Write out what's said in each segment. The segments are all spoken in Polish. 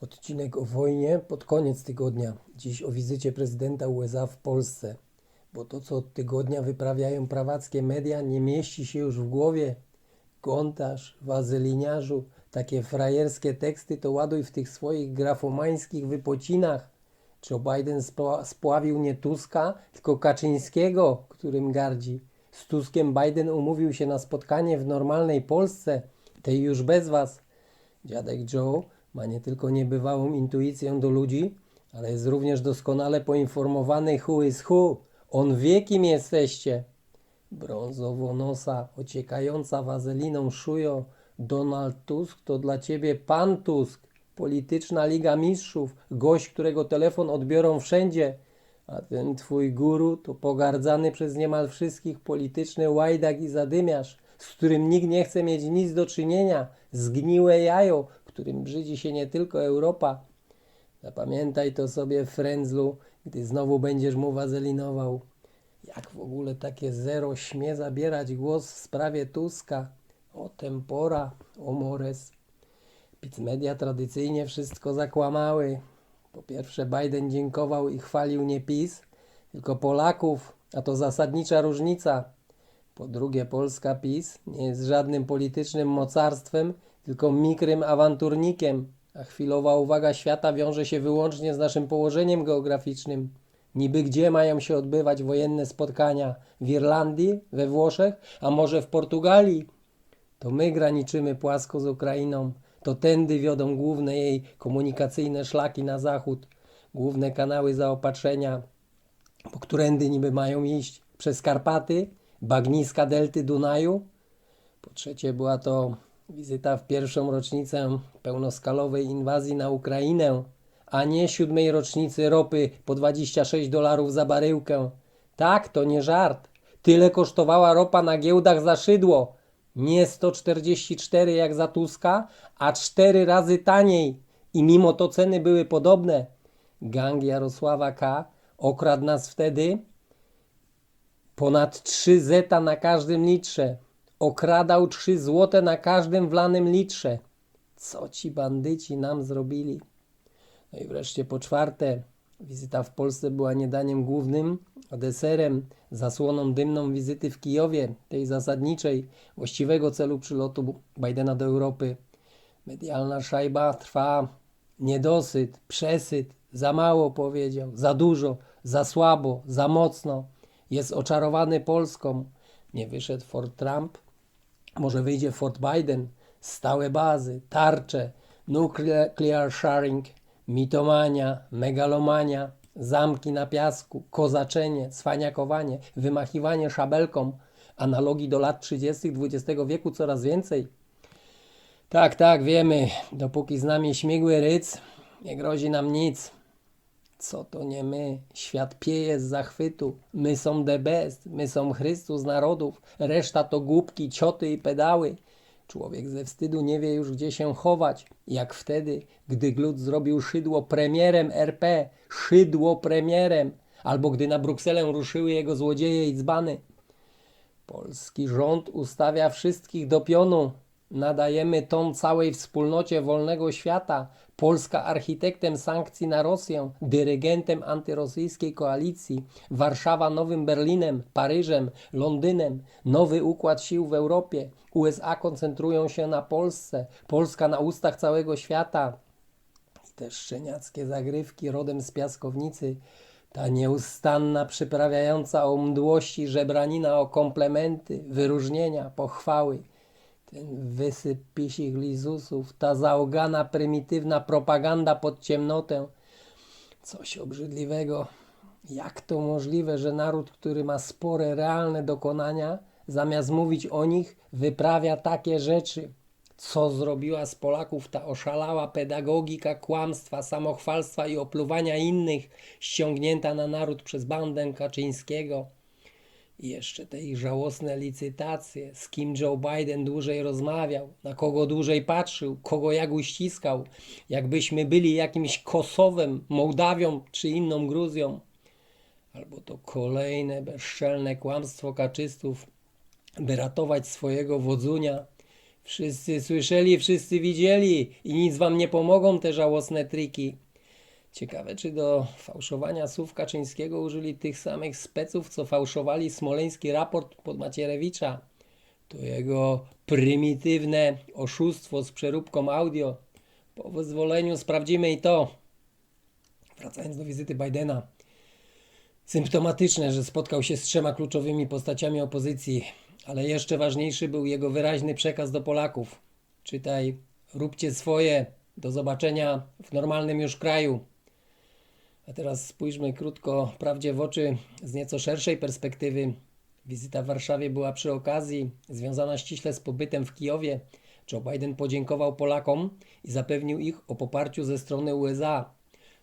Odcinek o wojnie pod koniec tygodnia. Dziś o wizycie prezydenta USA w Polsce. Bo to, co od tygodnia wyprawiają prawackie media, nie mieści się już w głowie. Gontarz, wazeliniarzu, takie frajerskie teksty to ładuj w tych swoich grafomańskich wypocinach. Czy Biden spła- spławił nie Tuska, tylko Kaczyńskiego, którym gardzi. Z Tuskiem Biden umówił się na spotkanie w normalnej Polsce, tej już bez was. Dziadek Joe ma nie tylko niebywałą intuicję do ludzi, ale jest również doskonale poinformowany who is who. On wie, kim jesteście. Brązowo-nosa, ociekająca wazeliną szujo. Donald Tusk to dla ciebie pan Tusk. Polityczna Liga Mistrzów. Gość, którego telefon odbiorą wszędzie. A ten twój guru to pogardzany przez niemal wszystkich polityczny łajdak i zadymiarz, z którym nikt nie chce mieć nic do czynienia. Zgniłe jajo, którym brzydzi się nie tylko Europa. Zapamiętaj to sobie, frędzlu, gdy znowu będziesz mu wazelinował. Jak w ogóle takie zero śmie zabierać głos w sprawie Tuska? O tempora, o mores. Pic media tradycyjnie wszystko zakłamały. Po pierwsze, Biden dziękował i chwalił nie PiS, tylko Polaków, a to zasadnicza różnica. Po drugie, Polska PiS nie jest żadnym politycznym mocarstwem, tylko mikrym awanturnikiem, a chwilowa uwaga świata wiąże się wyłącznie z naszym położeniem geograficznym. Niby gdzie mają się odbywać wojenne spotkania? W Irlandii, we Włoszech, a może w Portugalii? To my graniczymy płasko z Ukrainą. To tędy wiodą główne jej komunikacyjne szlaki na zachód, główne kanały zaopatrzenia, po którędy niby mają iść? Przez Karpaty, bagniska delty Dunaju? Po trzecie była to wizyta w pierwszą rocznicę pełnoskalowej inwazji na Ukrainę, a nie siódmej rocznicy ropy po 26 dolarów za baryłkę. Tak, to nie żart. Tyle kosztowała ropa na giełdach za szydło. Nie 144 jak za Tuska, a cztery razy taniej. I mimo to ceny były podobne. Gang Jarosława K. okradł nas wtedy ponad 3 zeta na każdym litrze. Okradał 3 złote na każdym wlanym litrze. Co ci bandyci nam zrobili? No i wreszcie po czwarte, wizyta w Polsce była nie daniem głównym, a deserem, zasłoną dymną wizyty w Kijowie, tej zasadniczej, właściwego celu przylotu Bidena do Europy. Medialna szajba trwa, niedosyt, przesyt, za mało powiedział, za dużo, za słabo, za mocno. Jest oczarowany Polską. Nie wyszedł Fort Trump, może wyjdzie Fort Biden, stałe bazy, tarcze, nuclear sharing, mitomania, megalomania, zamki na piasku, kozaczenie, cwaniakowanie, wymachiwanie szabelką, analogii do lat 30. XX wieku coraz więcej. Tak, tak, wiemy, dopóki z nami śmigły ryc, nie grozi nam nic. Co to nie my? Świat pieje z zachwytu. My są the best, my są Chrystus narodów, reszta to głupki, cioty i pedały. Człowiek ze wstydu nie wie już gdzie się chować, jak wtedy, gdy Glut zrobił szydło premierem RP, szydło premierem, albo gdy na Brukselę ruszyły jego złodzieje i dzbany. Polski rząd ustawia wszystkich do pionu. Nadajemy ton całej wspólnocie wolnego świata. Polska architektem sankcji na Rosję, dyrygentem antyrosyjskiej koalicji. Warszawa nowym Berlinem, Paryżem, Londynem. Nowy układ sił w Europie. USA koncentrują się na Polsce. Polska na ustach całego świata. I te szczeniackie zagrywki rodem z piaskownicy. Ta nieustanna, przyprawiająca o mdłości żebranina o komplementy, wyróżnienia, pochwały. Ten wysyp pisich lizusów, ta załgana, prymitywna propaganda pod ciemnotę. Coś obrzydliwego. Jak to możliwe, że naród, który ma spore, realne dokonania, zamiast mówić o nich, wyprawia takie rzeczy? Co zrobiła z Polaków ta oszalała pedagogika kłamstwa, samochwalstwa i opluwania innych, ściągnięta na naród przez bandę Kaczyńskiego? I jeszcze te ich żałosne licytacje, z kim Joe Biden dłużej rozmawiał, na kogo dłużej patrzył, kogo jak uściskał, jakbyśmy byli jakimś Kosowem, Mołdawią czy inną Gruzją. Albo to kolejne bezczelne kłamstwo kaczystów, by ratować swojego wodzunia. Wszyscy słyszeli, wszyscy widzieli i nic wam nie pomogą te żałosne triki. Ciekawe, czy do fałszowania słów Kaczyńskiego użyli tych samych speców, co fałszowali smoleński raport pod Macierewicza. To jego prymitywne oszustwo z przeróbką audio. Po wyzwoleniu sprawdzimy i to. Wracając do wizyty Bidena. Symptomatyczne, że spotkał się z trzema kluczowymi postaciami opozycji, ale jeszcze ważniejszy był jego wyraźny przekaz do Polaków. Czytaj, róbcie swoje, do zobaczenia w normalnym już kraju. A teraz spójrzmy krótko prawdzie w oczy z nieco szerszej perspektywy. Wizyta w Warszawie była przy okazji związana ściśle z pobytem w Kijowie. Joe Biden podziękował Polakom i zapewnił ich o poparciu ze strony USA.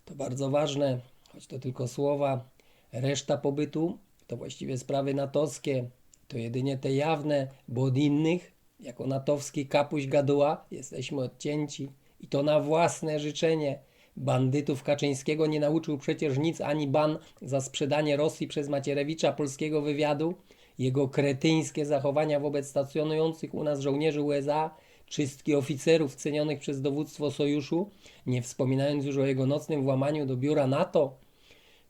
To bardzo ważne, choć to tylko słowa. Reszta pobytu to właściwie sprawy natowskie. To jedynie te jawne, bo od innych, jako natowski kapuś gaduła, jesteśmy odcięci. I to na własne życzenie. Bandytów Kaczyńskiego nie nauczył przecież nic ani ban za sprzedanie Rosji przez Macierewicza polskiego wywiadu, jego kretyńskie zachowania wobec stacjonujących u nas żołnierzy USA, czystki oficerów cenionych przez dowództwo sojuszu, nie wspominając już o jego nocnym włamaniu do biura NATO.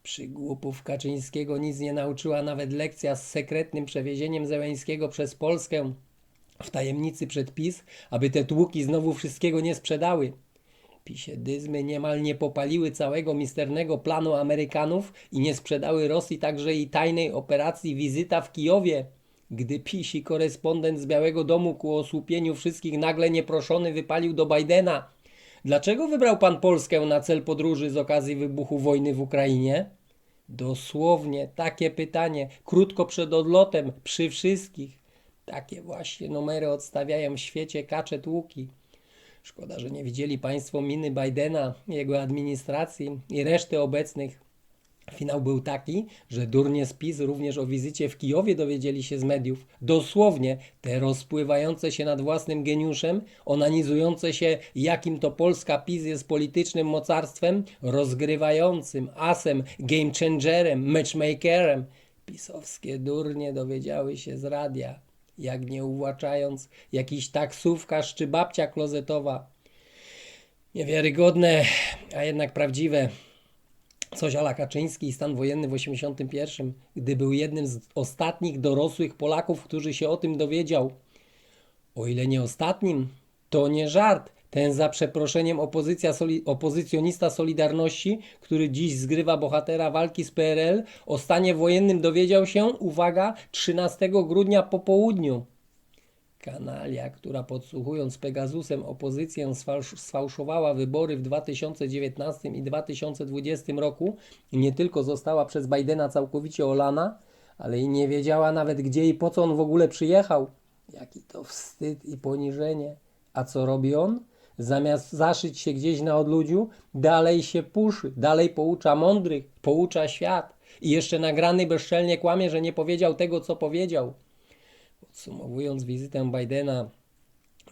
Przygłupów Kaczyńskiego nic nie nauczyła nawet lekcja z sekretnym przewiezieniem Zełęńskiego przez Polskę w tajemnicy przed PiS, aby te tłuki znowu wszystkiego nie sprzedały. Pisiedyzmy niemal nie popaliły całego misternego planu Amerykanów i nie sprzedały Rosji także i tajnej operacji wizyta w Kijowie, gdy pisi korespondent z Białego Domu ku osłupieniu wszystkich nagle nieproszony wypalił do Bidena. Dlaczego wybrał pan Polskę na cel podróży z okazji wybuchu wojny w Ukrainie? Dosłownie takie pytanie, krótko przed odlotem, przy wszystkich. Takie właśnie numery odstawiają w świecie kacze tłuki. Szkoda, że nie widzieli Państwo miny Bidena, jego administracji i reszty obecnych. Finał był taki, że durnie z PiS również o wizycie w Kijowie dowiedzieli się z mediów. Dosłownie te rozpływające się nad własnym geniuszem, onanizujące się, jakim to Polska PiS jest politycznym mocarstwem, rozgrywającym, asem, game changerem, matchmakerem. Pisowskie durnie dowiedziały się z radia jak nie uwłaczając, jakiś taksówkarz czy babcia klozetowa. Niewiarygodne, a jednak prawdziwe. Coś ala Kaczyński i stan wojenny w 81, gdy był jednym z ostatnich dorosłych Polaków, którzy się o tym dowiedział. O ile nie ostatnim, to nie żart. Ten za przeproszeniem opozycja, soli, opozycjonista Solidarności, który dziś zgrywa bohatera walki z PRL, o stanie wojennym dowiedział się, uwaga, 13 grudnia po południu. Kanalia, która podsłuchując Pegasusem opozycję sfałsz- sfałszowała wybory w 2019 i 2020 roku, nie tylko została przez Bidena całkowicie olana, ale i nie wiedziała nawet gdzie i po co on w ogóle przyjechał. Jaki to wstyd i poniżenie. A co robi on? Zamiast zaszyć się gdzieś na odludziu, dalej się puszy, dalej poucza mądrych, poucza świat. I jeszcze nagrany bezczelnie kłamie, że nie powiedział tego, co powiedział. Podsumowując wizytę Bidena,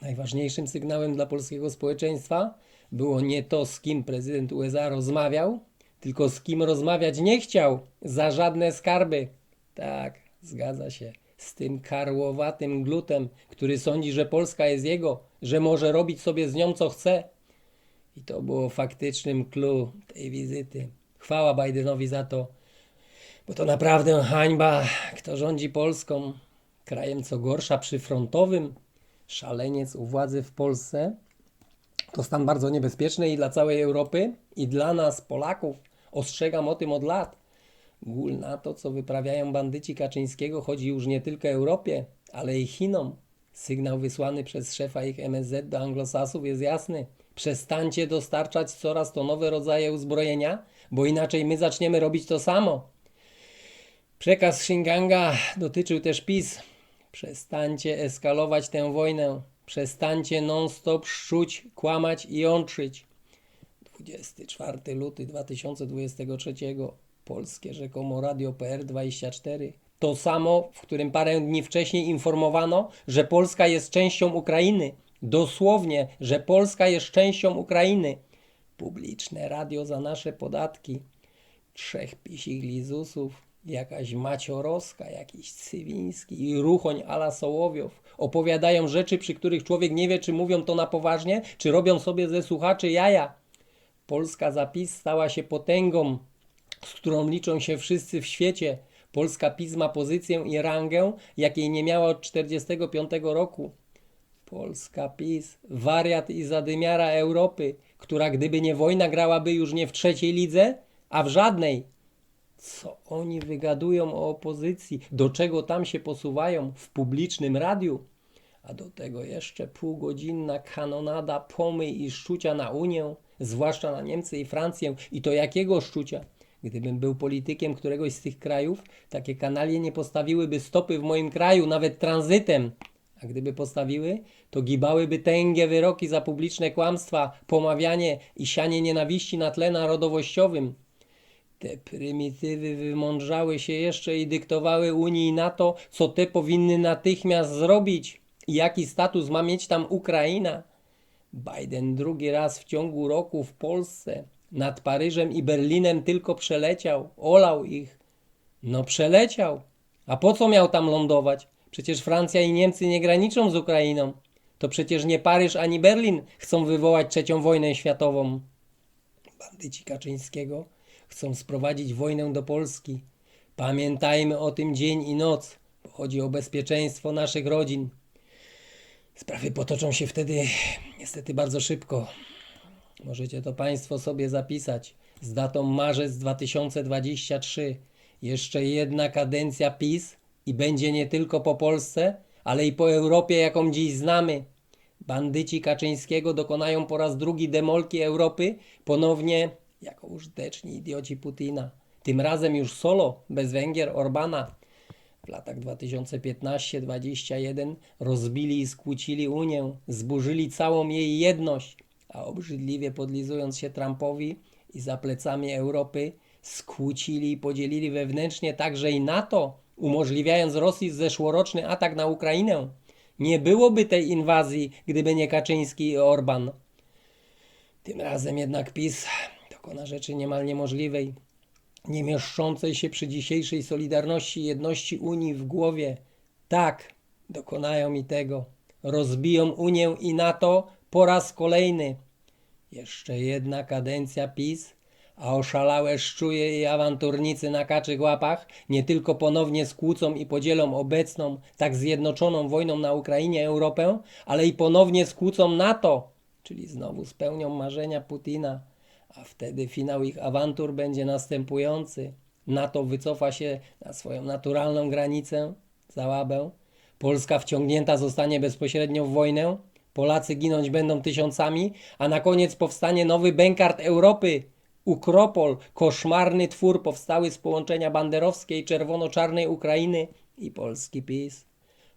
najważniejszym sygnałem dla polskiego społeczeństwa było nie to, z kim prezydent USA rozmawiał, tylko z kim rozmawiać nie chciał za żadne skarby. Tak, zgadza się. Z tym karłowatym glutem, który sądzi, że Polska jest jego, że może robić sobie z nią co chce. I to było faktycznym clue tej wizyty. Chwała Bidenowi za to, bo to naprawdę hańba, kto rządzi Polską, krajem co gorsza przyfrontowym, szaleniec u władzy w Polsce. To stan bardzo niebezpieczny i dla całej Europy, i dla nas, Polaków. Ostrzegam o tym od lat. Gól na to, co wyprawiają bandyci Kaczyńskiego, chodzi już nie tylko Europie, ale i Chinom. Sygnał wysłany przez szefa ich MSZ do anglosasów jest jasny. Przestańcie dostarczać coraz to nowe rodzaje uzbrojenia, bo inaczej my zaczniemy robić to samo. Przekaz Shinganga dotyczył też PiS. Przestańcie eskalować tę wojnę. Przestańcie non-stop szczuć, kłamać i jątrzyć. 24 luty 2023. Polskie rzekomo Radio PR24. To samo, w którym parę dni wcześniej informowano, że Polska jest częścią Ukrainy. Dosłownie, że Polska jest częścią Ukrainy. Publiczne radio za nasze podatki. Trzech pisich lizusów Jakaś Maciorowska, jakiś Cywiński i Ruchoń ala Sołowiow opowiadają rzeczy, przy których człowiek nie wie, czy mówią to na poważnie, czy robią sobie ze słuchaczy jaja. Polska zapis stała się potęgą, z którą liczą się wszyscy w świecie. Polska PiS ma pozycję i rangę, jakiej nie miała od 1945 roku. Polska PiS, wariat i zadymiara Europy, która gdyby nie wojna grałaby już nie w trzeciej lidze, a w żadnej. Co oni wygadują o opozycji? Do czego tam się posuwają? W publicznym radiu? A do tego jeszcze półgodzinna kanonada pomyj i szczucia na Unię, zwłaszcza na Niemcy i Francję. I to jakiego szczucia? Gdybym był politykiem któregoś z tych krajów, takie kanalie nie postawiłyby stopy w moim kraju, nawet tranzytem. A gdyby postawiły, to gibałyby tęgie wyroki za publiczne kłamstwa, pomawianie i sianie nienawiści na tle narodowościowym. Te prymitywy wymądrzały się jeszcze i dyktowały Unii i NATO, co te powinny natychmiast zrobić i jaki status ma mieć tam Ukraina. Biden drugi raz w ciągu roku w Polsce nad Paryżem i Berlinem tylko przeleciał, olał ich. No przeleciał. A po co miał tam lądować? Przecież Francja i Niemcy nie graniczą z Ukrainą. To przecież nie Paryż ani Berlin chcą wywołać trzecią wojnę światową. Bandyci Kaczyńskiego chcą sprowadzić wojnę do Polski. Pamiętajmy o tym dzień i noc, bo chodzi o bezpieczeństwo naszych rodzin. Sprawy potoczą się wtedy niestety bardzo szybko. Możecie to Państwo sobie zapisać z datą marzec 2023. Jeszcze jedna kadencja PiS i będzie nie tylko po Polsce, ale i po Europie, jaką dziś znamy. Bandyci Kaczyńskiego dokonają po raz drugi demolki Europy, ponownie jako użyteczni idioci Putina. Tym razem już solo, bez Węgier, Orbana. W latach 2015-21 rozbili i skłócili Unię, zburzyli całą jej jedność, a obrzydliwie podlizując się Trumpowi i za plecami Europy, skłócili i podzielili wewnętrznie także i NATO, umożliwiając Rosji zeszłoroczny atak na Ukrainę. Nie byłoby tej inwazji, gdyby nie Kaczyński i Orban. Tym razem jednak PiS dokona rzeczy niemal niemożliwej, nie mieszczącej się przy dzisiejszej solidarności i jedności Unii w głowie. Tak, dokonają i tego. Rozbiją Unię i NATO po raz kolejny. Jeszcze jedna kadencja PiS, a oszalałe szczuje i awanturnicy na kaczych łapach nie tylko ponownie skłócą i podzielą obecną, tak zjednoczoną wojną na Ukrainie Europę, ale i ponownie skłócą NATO, czyli znowu spełnią marzenia Putina. A wtedy finał ich awantur będzie następujący. NATO wycofa się na swoją naturalną granicę, Załabę. Polska wciągnięta zostanie bezpośrednio w wojnę. Polacy ginąć będą tysiącami, a na koniec powstanie nowy bękart Europy. Ukropol, koszmarny twór powstały z połączenia banderowskiej czerwono-czarnej Ukrainy i Polski PiS.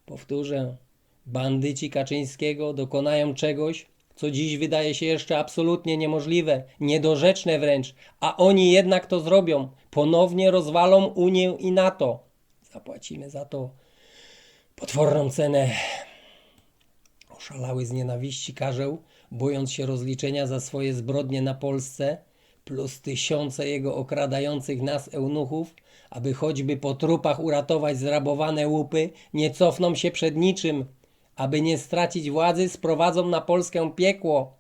Powtórzę, bandyci Kaczyńskiego dokonają czegoś, co dziś wydaje się jeszcze absolutnie niemożliwe, niedorzeczne wręcz, a oni jednak to zrobią. Ponownie rozwalą Unię i NATO. Zapłacimy za to potworną cenę. Oszalały z nienawiści karzeł, bojąc się rozliczenia za swoje zbrodnie na Polsce, plus tysiące jego okradających nas eunuchów, aby choćby po trupach uratować zrabowane łupy, nie cofną się przed niczym, aby nie stracić władzy, sprowadzą na Polskę piekło.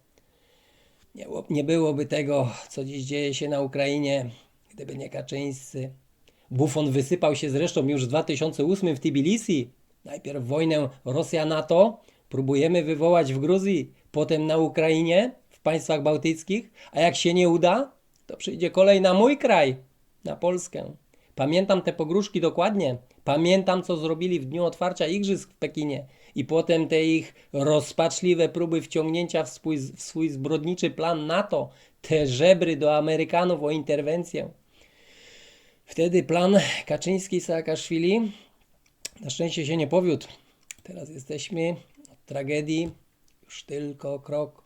Nie, nie byłoby tego, co dziś dzieje się na Ukrainie, gdyby nie Kaczyńscy. Bufon wysypał się zresztą już w 2008 w Tbilisi. Najpierw wojnę Rosja-NATO próbujemy wywołać w Gruzji, potem na Ukrainie, w państwach bałtyckich, a jak się nie uda, to przyjdzie kolej na mój kraj, na Polskę. Pamiętam te pogróżki dokładnie. Pamiętam, co zrobili w dniu otwarcia igrzysk w Pekinie i potem te ich rozpaczliwe próby wciągnięcia w swój, w swój zbrodniczy plan NATO, te żebry do Amerykanów o interwencję. Wtedy plan Kaczyński-Saakaszwili na szczęście się nie powiódł. Teraz jesteśmy tragedii już tylko krok.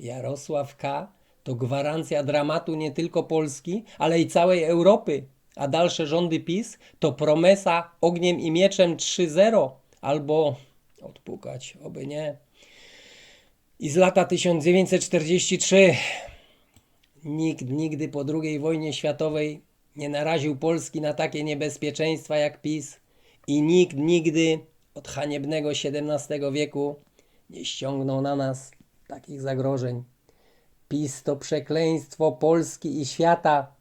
Jarosław K. to gwarancja dramatu nie tylko Polski, ale i całej Europy. A dalsze rządy PiS to promesa ogniem i mieczem 3-0 albo odpukać, oby nie. I z lata 1943 nikt nigdy po II wojnie światowej nie naraził Polski na takie niebezpieczeństwa jak PiS i nikt nigdy od haniebnego XVII wieku nie ściągnął na nas takich zagrożeń. PiS to przekleństwo Polski i świata.